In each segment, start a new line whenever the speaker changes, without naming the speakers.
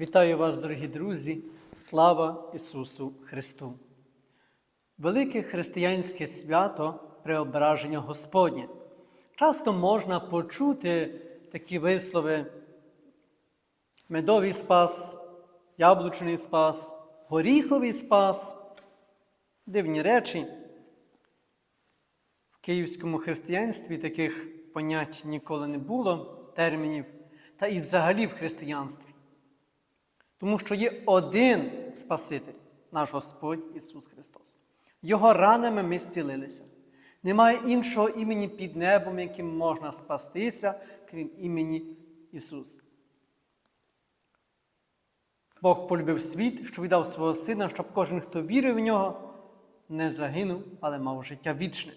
Вітаю вас, дорогі друзі! Слава Ісусу Христу! Велике християнське свято Преображення Господнє. Часто можна почути такі вислови: медовий спас, яблучний спас, горіховий спас, дивні речі. В київському християнстві таких понять ніколи не було, термінів, та і взагалі в християнстві. Тому що є один Спаситель, наш Господь Ісус Христос. Його ранами ми зцілилися. Немає іншого імені під небом, яким можна спастися, крім імені Ісус. Бог полюбив світ, що віддав свого Сина, щоб кожен, хто вірив в нього, не загинув, але мав життя вічне.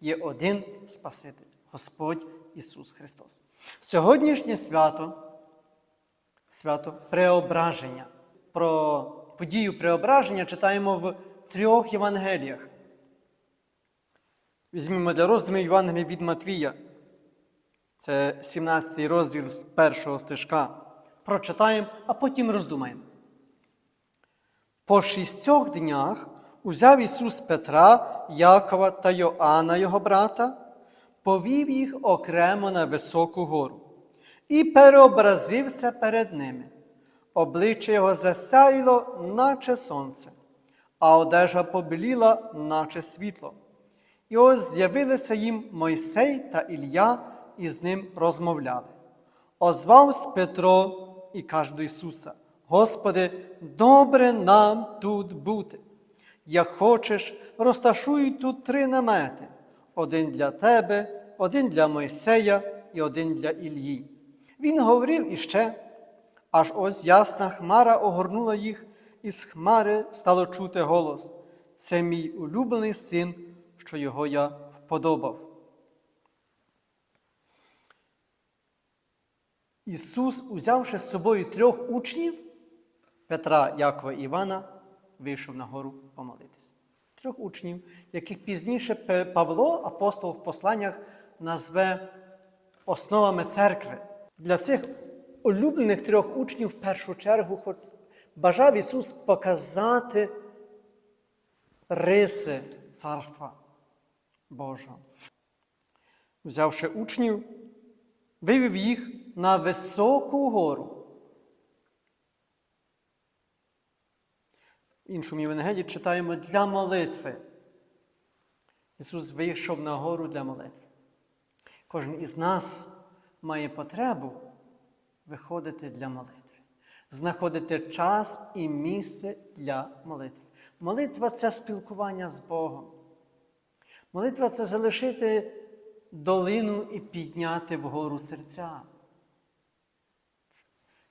Є один Спаситель, Господь Ісус Христос. Сьогоднішнє свято свято Преображення. Про подію Преображення читаємо в трьох Євангеліях. Візьмемо для роздумів Євангелія від Матвія. Це 17 розділ з першого стежка. Прочитаємо, а потім роздумаємо. По шістьох днях узяв Ісус Петра, Якова та Йоанна, його брата, повів їх окремо на високу гору і переобразився перед ними. Обличчя його засяяло, наче сонце, а одежа побіліла, наче світло. І ось з'явилися їм Мойсей та Ілля і з ним розмовляли. Озвався Петро і каже до Ісуса: Господи, добре нам тут бути. Як хочеш, розташуй тут три намети: один для тебе, один для Мойсея і один для Іллі. Він говорив іще, аж ось ясна хмара огорнула їх, і з хмари стало чути голос: Це мій улюблений син, що його я вподобав. Ісус, узявши з собою трьох учнів Петра, Якова і Івана, вийшов на гору помолитись. Трьох учнів, яких пізніше Павло, апостол в посланнях, назве основами церкви. Для цих улюблених трьох учнів в першу чергу бажав Ісус показати риси Царства Божого. Взявши учнів, вивів їх на високу гору. В іншому Євангелії читаємо для молитви. Ісус вийшов на гору для молитви. Кожен із нас має потребу виходити для молитви, знаходити час і місце для молитви. Молитва це спілкування з Богом. Молитва це залишити долину і підняти вгору серця.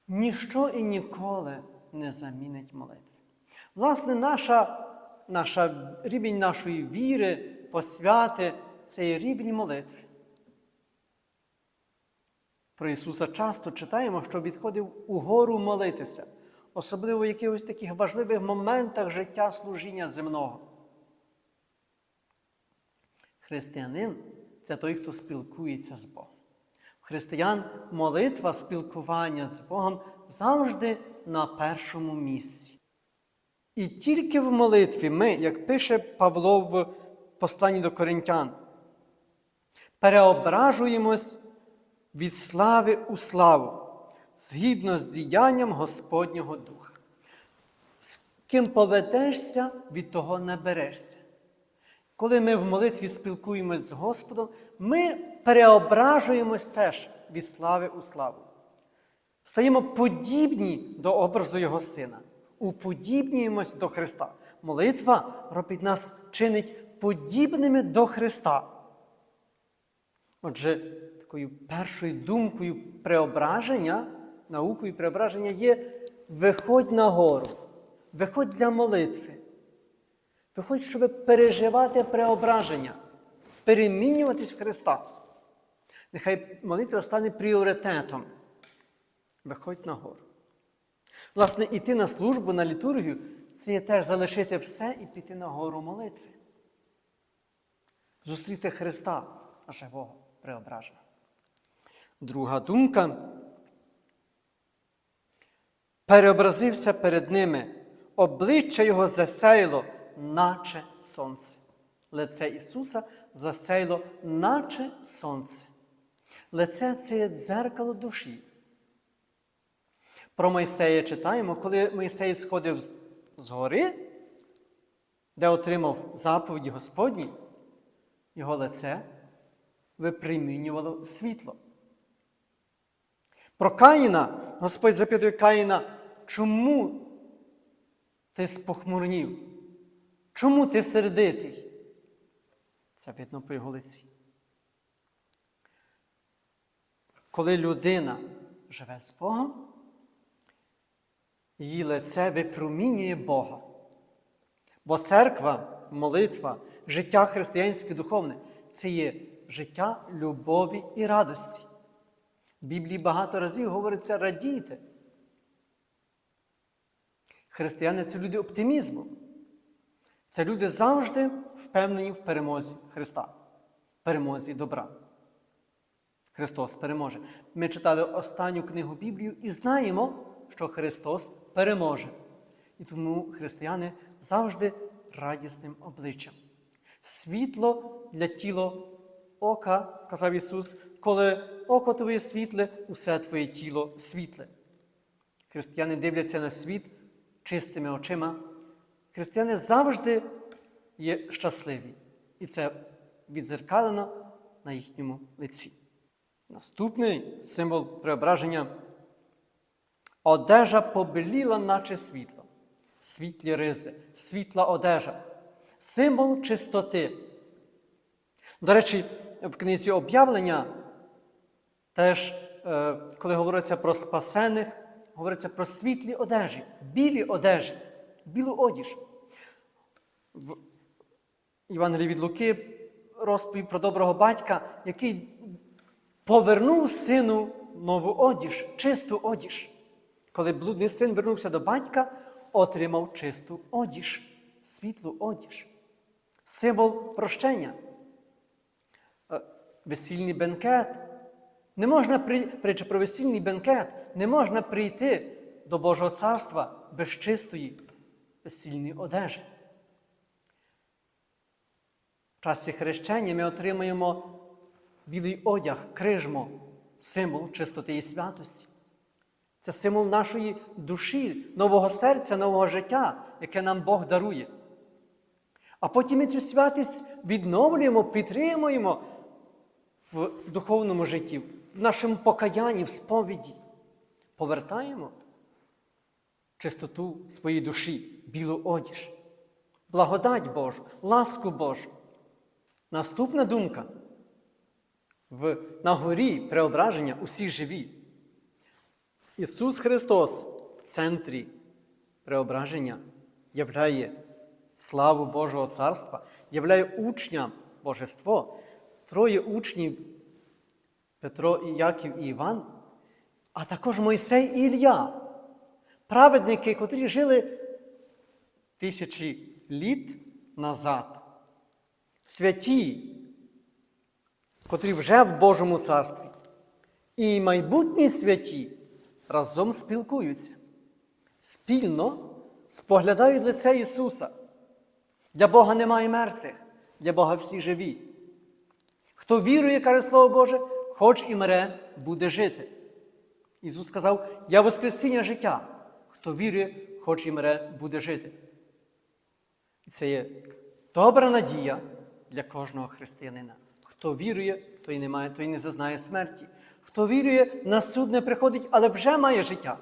Ніщо і ніколи не замінить молитви. Власне, наша, наша рівень нашої віри, посвяти це є рівень молитви. Про Ісуса часто читаємо, що відходив у гору молитися, особливо в якихось таких важливих моментах життя служіння земного. Християнин це той, хто спілкується з Богом. У християн молитва спілкування з Богом завжди на першому місці. І тільки в молитві ми, як пише Павло в посланні до Коринтян, переображуємось від слави у славу, згідно з діянням Господнього Духа. З ким поведешся, від того наберешся. Коли ми в молитві спілкуємось з Господом, ми переображуємось теж від слави у славу. Стаємо подібні до образу Його Сина, уподібнюємось до Христа. Молитва робить нас чинить подібними до Христа. Отже, такою першою думкою преображення, наукою преображення є виходь на гору, виходь для молитви. Виходь, щоб переживати преображення, перемінюватись в Христа. Нехай молитва стане пріоритетом. Виходь на гору. Власне, іти на службу, на літургію це є теж залишити все і піти на гору молитви. Зустріти Христа живого преображення. Друга думка. переобразився перед ними, обличчя його засяяло, наче сонце. Лице Ісуса засяяло, наче сонце. Лице це є дзеркало душі. Про Мойсея читаємо, коли Мойсей сходив з, гори, де отримав заповіді Господні, його лице випромінювало світло. Про Каїна Господь запитує Каїна, чому ти спохмурнів? Чому ти сердитий? Це видно по його лиці. Коли людина живе з Богом, її лице випромінює Бога. Бо церква, молитва, життя християнське духовне це є життя любові і радості. Біблії багато разів говориться радійте. Християни це люди оптимізму. Це люди завжди впевнені в перемозі Христа, в перемозі добра. Христос переможе. Ми читали останню книгу Біблію і знаємо, що Христос переможе. І тому християни завжди радісним обличчям. Світло для тіла ока, казав Ісус, коли око твоє світле, усе твоє тіло світле. Християни дивляться на світ чистими очима. Християни завжди є щасливі. І це відзеркалено на їхньому лиці. Наступний символ преображення одежа побеліла, наче світло, світлі ризи, світла одежа, символ чистоти. До речі, в книзі об'явлення теж, е, коли говориться про спасених, говориться про світлі одежі, білі одежі, білу одіж. В Євангелії від Луки розповідь про доброго батька, який повернув сину нову одіж, чисту одіж. Коли блудний син вернувся до батька, отримав чисту одіж, світлу одіж. Символ прощення. Весільний бенкет. Не можна при... притча про весільний бенкет. Не можна прийти до Божого царства без чистої весільної одежі. В часі хрещення ми отримуємо білий одяг, крижмо, символ чистоти і святості. Це символ нашої душі, нового серця, нового життя, яке нам Бог дарує. А потім ми цю святість відновлюємо, підтримуємо в духовному житті, в нашому покаянні, в сповіді. Повертаємо чистоту своєї душі, білу одіж, благодать Божу, ласку Божу. Наступна думка. В, на горі преображення усі живі. Ісус Христос в центрі преображення являє славу Божого Царства, являє учням Божество. Троє учнів Петро, Яків і Іван, а також Мойсей і Ілля, праведники, котрі жили тисячі літ назад, святі, котрі вже в Божому царстві, і майбутні святі разом спілкуються, спільно споглядають лице Ісуса. Для Бога немає мертвих, для Бога всі живі. Хто вірує, каже Слово Боже, хоч і мере, буде жити. Ісус сказав: Я Воскресіння життя. Хто вірує, хоч і мере, буде жити. І це є добра надія для кожного християнина. Хто вірує, той не має, той не зазнає смерті. Хто вірує, на суд не приходить, але вже має життя.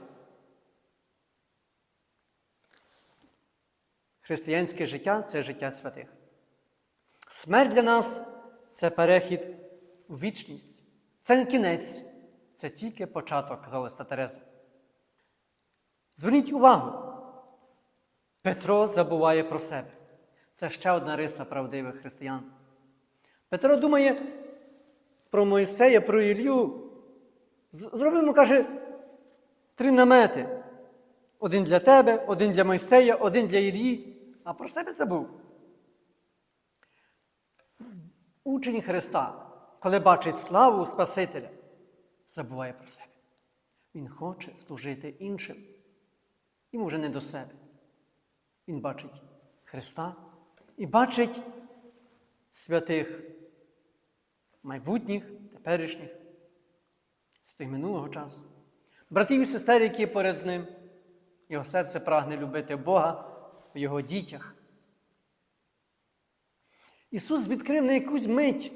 Християнське життя це життя святих. Смерть для нас це перехід у вічність. Це не кінець, це тільки початок, казала Ста Тереза. Зверніть увагу, Петро забуває про себе. Це ще одна риса правдивих християн. Петро думає про Мойсея, про Ілью. Зробимо, каже, три намети. Один для тебе, один для Мойсея, один для Іллі, а про себе забув. Учень Христа, коли бачить славу Спасителя, забуває про себе. Він хоче служити іншим. йому вже не до себе. Він бачить Христа і бачить святих майбутніх, теперішніх, святих минулого часу. Братів і сестер, які поряд з ним, його серце прагне любити Бога в його дітях. Ісус відкрив на якусь мить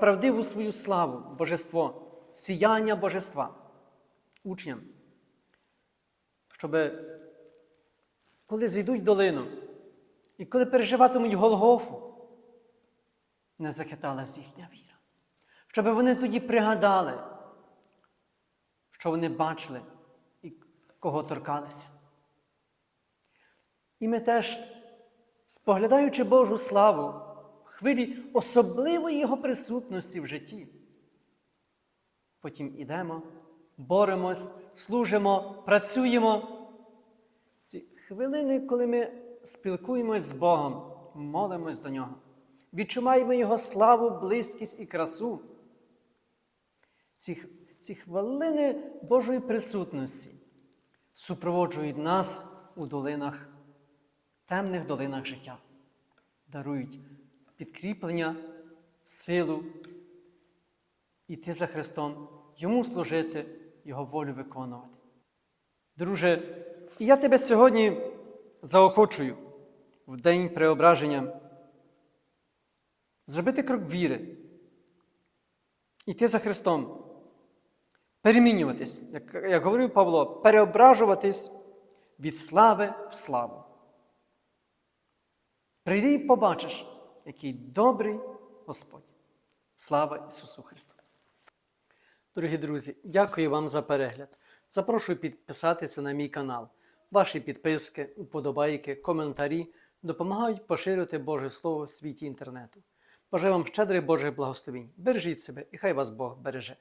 правдиву свою славу, божество, сіяння божества учням, щоб коли зійдуть долину і коли переживатимуть Голгофу, не захиталась їхня віра. Щоб вони тоді пригадали, що вони бачили і кого торкалися. І ми теж, споглядаючи Божу славу, в хвилі особливої Його присутності в житті, потім ідемо, боремось, служимо, працюємо. Ці хвилини, коли ми спілкуємось з Богом, молимось до Нього, відчуваємо Його славу, близькість і красу. Ці, ці хвилини Божої присутності супроводжують нас у долинах, темних долинах життя, дарують підкріплення, силу, іти за Христом, Йому служити, Його волю виконувати. Друже, я тебе сьогодні заохочую в день преображення зробити крок віри, іти за Христом, перемінюватись, як, як говорив Павло, переображуватись від слави в славу. Прийди і побачиш, який добрий Господь. Слава Ісусу Христу! Дорогі друзі, дякую вам за перегляд. Запрошую підписатися на мій канал. Ваші підписки, уподобайки, коментарі допомагають поширювати Боже Слово в світі інтернету. Бажаю вам щедрий Божих благословінь. Бережіть себе і хай вас Бог береже.